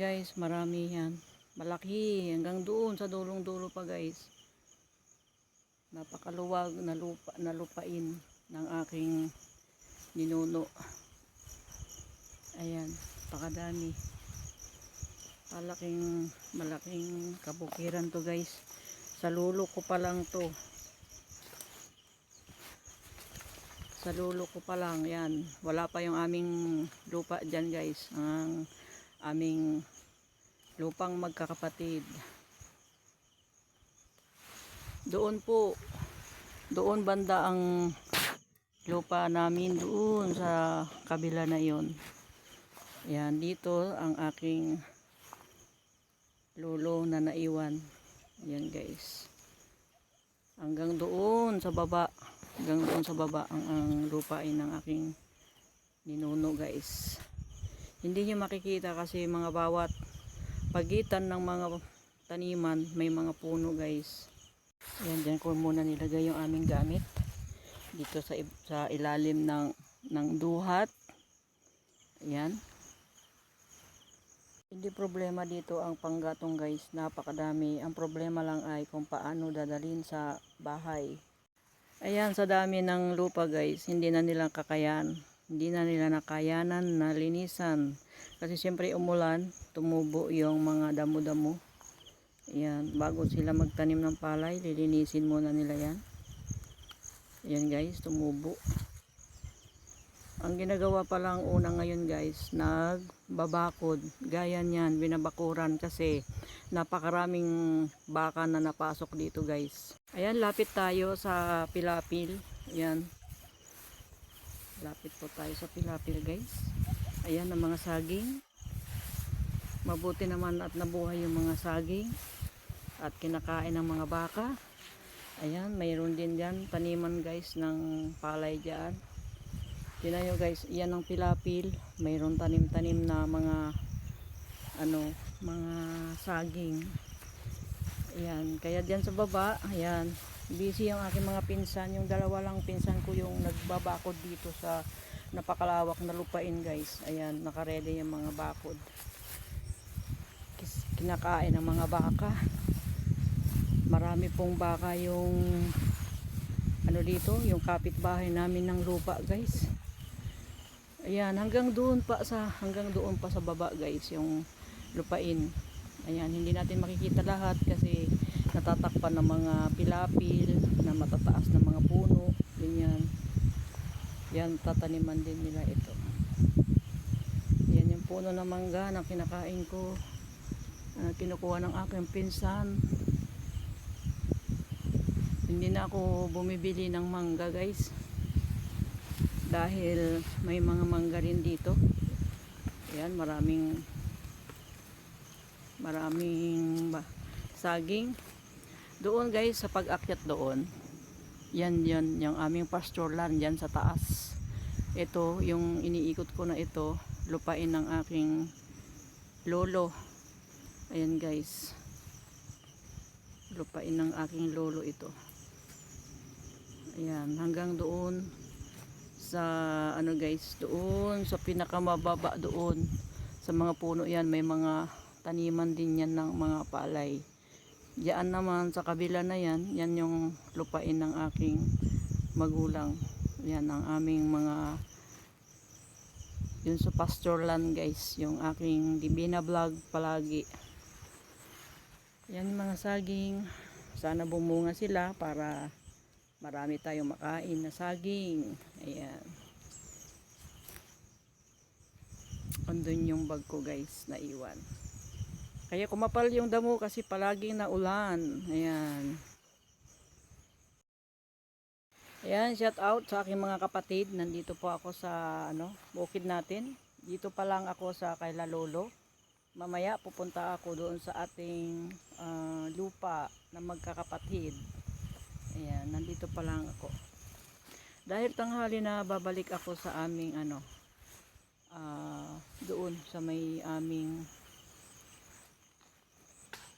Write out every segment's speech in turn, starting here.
guys, marami yan. Malaki, hanggang doon sa dulong-dulo pa guys. Napakaluwag na lupa na lupain ng aking ninuno. Ayan, pakadami. Malaking malaking kabukiran to guys. Sa lulo ko pa lang to. Sa lulo ko pa lang, yan. Wala pa yung aming lupa dyan guys. Ang aming lupang magkakapatid. Doon po, doon banda ang lupa namin doon sa kabila na yon. Yan, dito ang aking lulo na naiwan. Yan guys. Hanggang doon sa baba. Hanggang doon sa baba ang, ang lupain ng aking ninuno guys. Hindi nyo makikita kasi mga bawat pagitan ng mga taniman may mga puno guys. Yan, dyan ko muna nilagay yung aming gamit. Dito sa, sa ilalim ng, ng duhat. Ayan. Hindi problema dito ang panggatong guys. Napakadami. Ang problema lang ay kung paano dadalhin sa bahay. Ayan, sa dami ng lupa guys. Hindi na nila kakayan. Hindi na nila nakayanan na linisan. Kasi siyempre umulan, tumubo yung mga damo-damo. Ayan, bago sila magtanim ng palay, lilinisin muna nila yan. Ayan guys, tumubo. Ang ginagawa pa lang una ngayon guys, nagbabakod. Gaya niyan, binabakuran kasi napakaraming baka na napasok dito guys. Ayan, lapit tayo sa Pilapil. Ayan. Lapit po tayo sa Pilapil guys. Ayan ang mga saging. Mabuti naman at nabuhay yung mga saging. At kinakain ng mga baka. Ayan, mayroon din dyan taniman guys ng palay dyan. Tingnan nyo guys, yan ang pilapil. Mayroon tanim-tanim na mga ano, mga saging. Ayan, kaya diyan sa baba, ayan, busy yung aking mga pinsan. Yung dalawa lang pinsan ko yung nagbabakod dito sa napakalawak na lupain guys. Ayan, nakaredy yung mga bakod. Kinakain ng mga baka. Marami pong baka yung ano dito, yung kapitbahay namin ng lupa guys. Ayan, hanggang doon pa sa hanggang doon pa sa baba guys, yung lupain. Ayan, hindi natin makikita lahat kasi natatakpan ng mga pilapil na matataas na mga puno, ganyan. Yan, tataniman din nila ito. Yan yung puno ng mangga na kinakain ko. na kinukuha ng aking pinsan. Hindi na ako bumibili ng mangga guys dahil may mga mangga rin dito ayan maraming maraming ba, saging doon guys sa pag-akyat doon yan yan yung aming pasture land yan sa taas. Ito yung iniikot ko na ito lupain ng aking lolo. Ayan guys. Lupain ng aking lolo ito. Ayan hanggang doon sa ano guys doon sa pinakamababa doon. Sa mga puno yan may mga taniman din yan ng mga palay diyan naman sa kabila na yan yan yung lupain ng aking magulang yan ang aming mga yun sa pasture land guys yung aking dibina vlog palagi yan yung mga saging sana bumunga sila para marami tayong makain na saging. Ayan. Andun yung bag ko guys, na iwan. Kaya kumapal yung damo kasi palaging naulan. Ayan. Ayan, shout out sa aking mga kapatid. Nandito po ako sa ano, bukid natin. Dito pa lang ako sa Kaila Lolo. Mamaya pupunta ako doon sa ating ah, lupa na magkakapatid. Ayan, nandito pa lang ako. Dahil tanghali na babalik ako sa aming ano, ah, doon sa may aming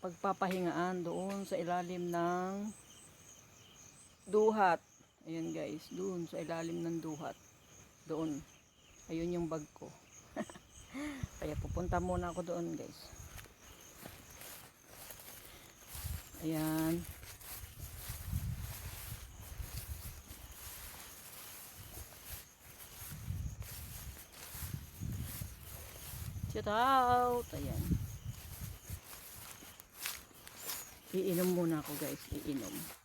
pagpapahingaan doon sa ilalim ng duhat. Ayan guys, doon sa ilalim ng duhat. Doon. Ayun yung bag ko. Kaya pupunta muna ako doon guys. Ayan. Shout out! Ayan. iinom muna ako guys. Iinom.